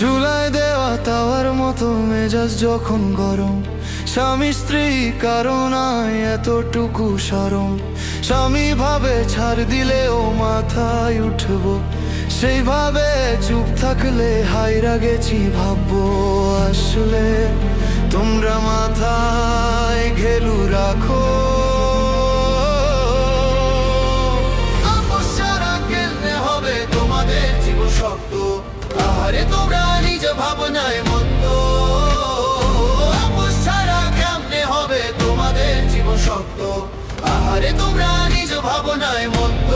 চুলায় দেওয়া তাওয়ার মতো মেজাজ যখন গরম, স্বামী স্ত্রী কারণ এতটুকু সরম। স্বামী ভাবে ছাড় দিলেও মাথায় উঠব সেইভাবে চুপ থাকলে হাইরা গেছি ভাববো আসলে। তোমরা মাথায় ঘেলু রাখো। হবে তোমাদের জীব শক্ত। তোমরা আহারে তোমরা নিজ ভাবনায় মত্ত